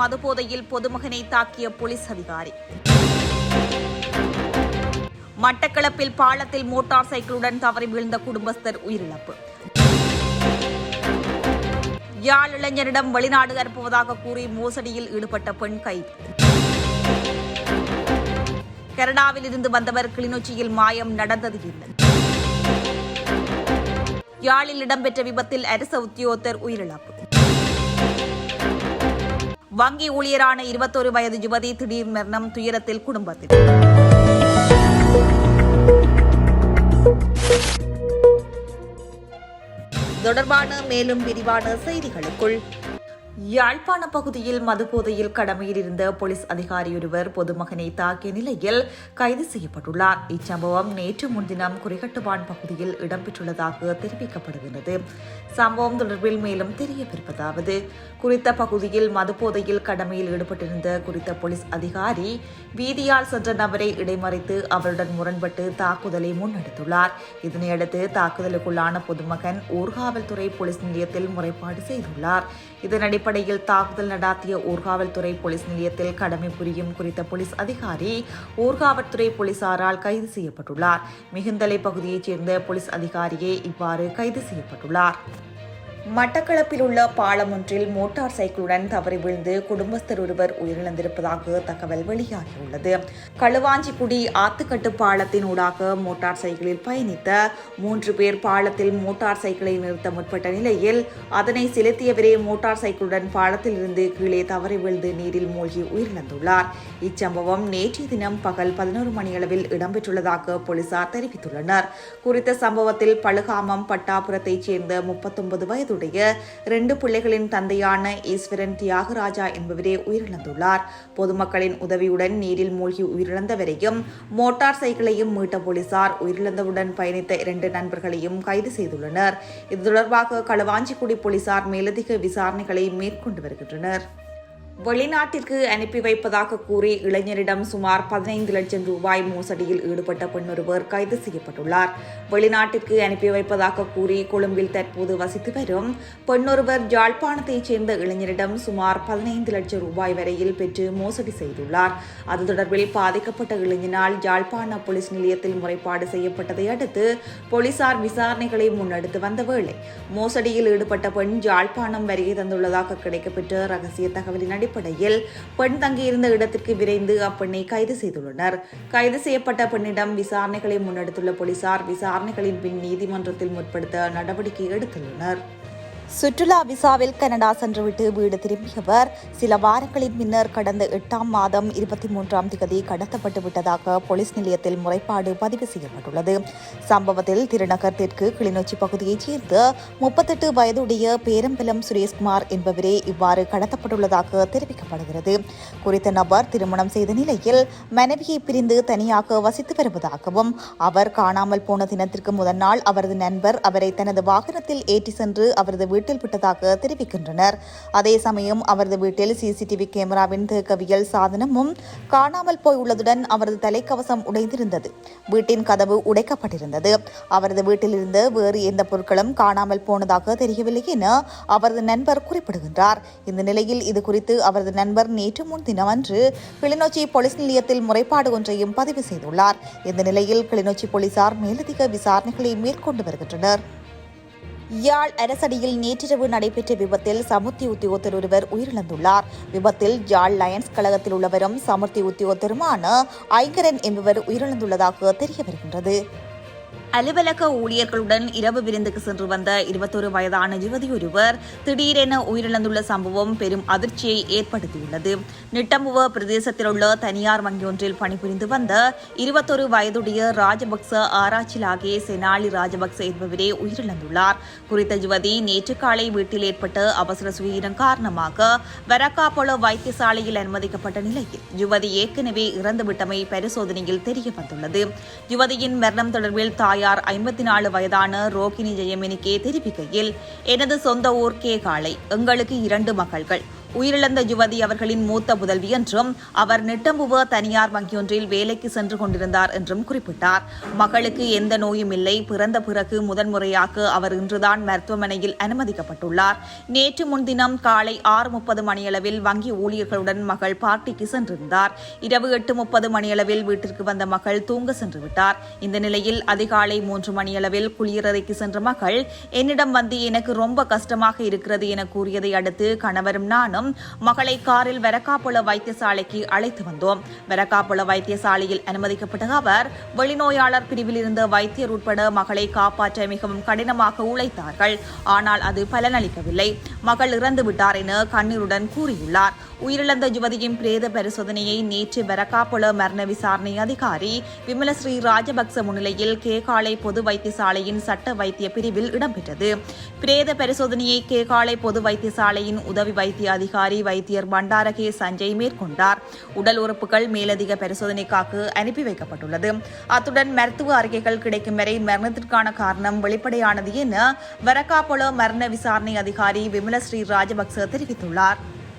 மதுபோதையில் பொதுமகனை தாக்கிய போலீஸ் அதிகாரி. மட்டக்களப்பில் பாலத்தில் மோட்டார் சைக்கிளுடன் தவறி வீழ்ந்த குடும்பஸ்தர் உயிரிழப்பு. யாழ் இளைஞரிடம் வெளிநாடு அனுப்புவதாக கூறி மோசடியில் ஈடுபட்ட பெண் கைது. கனடாவில் இருந்து வந்தவர் கிளிநொச்சியில் மாயம் நடந்தது என்ன யாழில் இடம்பெற்ற விபத்தில் அரச உத்தியோகத்தர் உயிரிழப்பு. வங்கி ஊழியரான இருபத்தொரு வயது யுவதி திடீர் மரணம் துயரத்தில் குடும்பத்தில். தொடர்பான மேலும் விரிவான செய்திகளுக்குள். யாழ்ப்பாண பகுதியில் மதுபோதையில் கடமையில் இருந்த போலீஸ் அதிகாரியொருவர் பொதுமகனை தாக்கிய நிலையில் கைது செய்யப்பட்டுள்ளார். இச்சம்பவம் நேற்று முன்தினம் குறிகட்டுவான் பகுதியில் இடம்பெற்றுள்ளதாக தெரிவிக்கப்படுகிறது சம்பவம் தொடர்பில் மேலும் தெரியவிருப்பதாவது குறித்த பகுதியில் மதுபோதையில் கடமையில் ஈடுபட்டிருந்த குறித்த போலீஸ் அதிகாரி வீதியால் சென்ற நபரை இடைமறித்து அவருடன் முரண்பட்டு தாக்குதலை முன்னெடுத்துள்ளார். இதனையடுத்து தாக்குதலுக்குள்ளான பொதுமகன் ஊர்காவல்துறை போலீஸ் நிலையத்தில் முறைப்பாடு செய்துள்ளார். இதன் அடிப்படையில் தாக்குதல் நடாத்திய ஊர்காவல்துறை போலீஸ் நிலையத்தில் கடமை புரியும் குறித்த போலீஸ் அதிகாரி ஊர்காவல்துறை போலீசாரால் கைது செய்யப்பட்டுள்ளார். மிகுந்தலை பகுதியைச் சேர்ந்த போலீஸ் அதிகாரியே இவ்வாறு கைது செய்யப்பட்டுள்ளார். மட்டக்களப்பில் உள்ள பாலம் ஒன்றில் மோட்டார் சைக்கிளுடன் தவறி விழுந்து குடும்பஸ்தர் ஒருவர் உயிரிழந்திருப்பதாக தகவல் வெளியாகியுள்ளது. களுவாஞ்சிக்குடி ஆத்துக்கட்டு பாலத்தின் ஊடாக மோட்டார் சைக்கிளில் பயணித்த மூன்று பேர் பாலத்தில் மோட்டார் சைக்கிளை நிறுத்த முற்பட்ட நிலையில் அதனை செலுத்தியவரே மோட்டார் சைக்கிளுடன் பாலத்தில் இருந்து கீழே தவறி விழுந்து நீரில் மூழ்கி உயிரிழந்துள்ளார். இச்சம்பவம் நேற்றைய தினம் பகல் பதினோரு மணியளவில் இடம்பெற்றுள்ளதாக போலீசார் தெரிவித்துள்ளனர். குறித்த சம்பவத்தில் பழுகாமம் பட்டாபுரத்தைச் சேர்ந்த முப்பத்தொன்பது வயது வயதுடைய இரண்டு பிள்ளைகளின் தந்தையான ஈஸ்வரன் தியாகராஜா என்பவரே உயிரிழந்துள்ளார். பொதுமக்களின் உதவியுடன் நீரில் மூழ்கி உயிரிழந்தவரையும் மோட்டார் சைக்கிளையும் மீட்ட போலீசார் உயிரிழந்தவுடன் பயணித்த இரண்டு நண்பர்களையும் கைது செய்துள்ளனர். இது தொடர்பாக களவாஞ்சிக்குடி போலீசார் மேலதிக விசாரணைகளை மேற்கொண்டு வருகின்றனர். வெளிநாட்டிற்கு அனுப்பி வைப்பதாக கூறி இளைஞரிடம் சுமார் பதினைந்து லட்சம் ரூபாய் மோசடியில் ஈடுபட்ட பெண்ணொருவர் கைது செய்யப்பட்டுள்ளார். வெளிநாட்டிற்கு அனுப்பி வைப்பதாக கூறி கொழும்பில் தற்போது வசித்து வரும் பெண்ணொருவர் யாழ்ப்பாணத்தைச் சேர்ந்த இளைஞரிடம் சுமார் பதினைந்து லட்சம் ரூபாய் வரையில் பெற்று மோசடி செய்துள்ளார். அது தொடர்பில் பாதிக்கப்பட்ட இளைஞனால் யாழ்ப்பாண போலீஸ் நிலையத்தில் முறைப்பாடு செய்யப்பட்டதை அடுத்து போலீசார் விசாரணைகளை முன்னெடுத்து வந்த வேளை மோசடியில் ஈடுபட்ட பெண் யாழ்ப்பாணம் வருகை தந்துள்ளதாக கிடைக்கப்பெற்ற ரகசிய தகவலின் அடிப்படையில் பெண் தங்கியிருந்த இடத்திற்கு விரைந்து அப்பெண்ணை கைது செய்துள்ளனர். கைது செய்யப்பட்ட பெண்ணிடம் விசாரணைகளை முன்னெடுத்துள்ள போலீசார் விசாரணைகளின் பின் நீதிமன்றத்தில் முற்படுத்த நடவடிக்கை எடுத்துள்ளனர். சுற்றுலா விசாவில் கனடா சென்றுவிட்டு வீடு திரும்பியவர் சில வாரங்களின் பின்னர் கடந்த எட்டாம் மாதம் இருபத்தி மூன்றாம் தேதி கடத்தப்பட்டு விட்டதாக போலீஸ் நிலையத்தில் முறைப்பாடு பதிவு செய்யப்பட்டுள்ளது. சம்பவத்தில் திருநகர் தெற்கு கிளிநொச்சி பகுதியைச் சேர்ந்த முப்பத்தெட்டு வயதுடைய பேரம்பலம் சுரேஷ்குமார் என்பவரே இவ்வாறு கடத்தப்பட்டுள்ளதாக தெரிவிக்கப்படுகிறது. குறித்த நபர் திருமணம் செய்த நிலையில் மனைவியை பிரிந்து தனியாக வசித்து வருவதாகவும் அவர் காணாமல் போன தினத்திற்கு முதல் நாள் அவரது நண்பர் அவரை தனது வாகனத்தில் ஏற்றி சென்று அவரது வீட்டில் விட்டதாக தெரிவிக்கின்றனர். அதே சமயம் அவரது வீட்டில் சிசிடிவி கேமராவின் தேக்கவியல் சாதனமும் காணாமல் போய் உள்ளதுடன் அவரது தலைக்கவசம் உடைந்திருந்தது. வீட்டின் கதவு உடைக்கப்பட்டிருந்தது. அவரது வீட்டிலிருந்து வேறு எந்த பொருட்களும் காணாமல் போனதாக தெரியவில்லை என அவரது நண்பர் குறிப்பிடுகின்றார். இந்த நிலையில் இது குறித்து அவரது நண்பர் நேற்று முன்தினம் அன்று கிளிநொச்சி போலீஸ் நிலையத்தில் முறைப்பாடு ஒன்றையும் பதிவு செய்துள்ளார். இந்த நிலையில் கிளிநொச்சி போலீசார் மேலதிக விசாரணைகளை மேற்கொண்டு வருகின்றனர். யாழ் அரசடியில் நேற்றிரவு நடைபெற்ற விபத்தில் சமுர்த்தி உத்தியோகத்தர் ஒருவர் உயிரிழந்துள்ளார். விபத்தில் யாழ் லயன்ஸ் கழகத்தில் உள்ளவரும் சமுர்த்தி உத்தியோகத்தருமான ஐங்கரன் என்பவர் உயிரிழந்துள்ளதாக தெரிய வருகின்றது. அலுவலக ஊழியர்களுடன் இரவு விருந்துக்கு சென்று வந்த இருபத்தொரு வயதான யுவதி ஒருவர் திடீரென உயிரிழந்துள்ள சம்பவம் பெரும் அதிர்ச்சியை ஏற்படுத்தியுள்ளது. நிட்டம்புவ பிரதேசத்தில் உள்ள தனியார் வங்கியொன்றில் பணிபுரிந்து வந்த இருபத்தொரு வயதுடைய ராஜபக்ச ஆராய்ச்சிலாகே செனாலி ராஜபக்ச என்பவரே உயிரிழந்துள்ளார். குறித்த யுவதி நேற்று காலை வீட்டில் ஏற்பட்ட அவசர சுயீனம் காரணமாக வரக்காப்பொல வைத்தியசாலையில் அனுமதிக்கப்பட்ட நிலையில் யுவதி ஏற்கனவே இறந்துவிட்டமை பரிசோதனையில் தெரிய வந்துள்ளது யுவதியின் மரணம் தொடர்பில் தாய் தாயார் ஐம்பத்தி நாலு வயதான ரோகிணி ஜெயமினிக்கே தெரிவிக்கையில் எனது சொந்த ஊர் கேகாலை எங்களுக்கு இரண்டு மகள்கள். உயிரிழந்த யுவதி அவர்களின் மூத்த புதல்வி என்றும் அவர் நெட்டம்புவ தனியார் வங்கியொன்றில் வேலைக்கு சென்று கொண்டிருந்தார் என்றும் குறிப்பிட்டார். மகளுக்கு எந்த நோயும் இல்லை. பிறந்த பிறகு முதன்முறையாக அவர் இன்றுதான் மருத்துவமனையில் அனுமதிக்கப்பட்டுள்ளார். நேற்று முன்தினம் காலை ஆறு முப்பது மணியளவில் வங்கி ஊழியர்களுடன் மகள் பார்ட்டிக்கு சென்றிருந்தார். இரவு எட்டு முப்பது மணியளவில் வீட்டிற்கு வந்த மகள் தூங்க சென்று விட்டார். இந்த நிலையில் அதிகாலை மூன்று மணியளவில் குளியலறைக்கு சென்ற மகள் என்னிடம் வந்து எனக்கு ரொம்ப கஷ்டமாக இருக்கிறது என கூறியதை அடுத்து கணவரும் நானும் மகளை காரில் வெரக்காப்புல வைத்தியசாலைக்கு அழைத்து வந்தோம். வெரக்காப்புல வைத்தியசாலையில் அனுமதிக்கப்பட்ட அவர். வெளிநோயாளர் பிரிவில் இருந்த வைத்தியர் உட்பட மகளை காப்பாற்ற மிகவும் கடினமாக உழைத்தார்கள். ஆனால் அது பலனளிக்கவில்லை. மகள் இறந்து விட்டார் என கண்ணீருடன் கூறியுள்ளார். உயிரிழந்த யுவதியின் பிரேத பரிசோதனையை நேற்று வெரக்காப்புல மரண விசாரணை அதிகாரி விமலஸ்ரீ ராஜபக்ச முன்னிலையில் கேகாலை பொது வைத்தியசாலையின் சட்ட வைத்திய பிரிவில் இடம்பெற்றது. பிரேத பரிசோதனையை கேகாலை பொது வைத்தியசாலையின் உதவி வைத்திய அதிகாரி வைத்தியர் பண்டாரகே சஞ்சய் மேற்கொண்டார். உடல் உறுப்புகள் மேலதிக பரிசோதனைக்காக அனுப்பி வைக்கப்பட்டுள்ளது. அத்துடன் மருத்துவ அறிக்கைகள் கிடைக்கும் வரை மரணத்திற்கான காரணம் வெளிப்படையானது என வரக்காப்பொல மரண விசாரணை அதிகாரி விமல ஸ்ரீ ராஜபக்ச தெரிவித்துள்ளார்.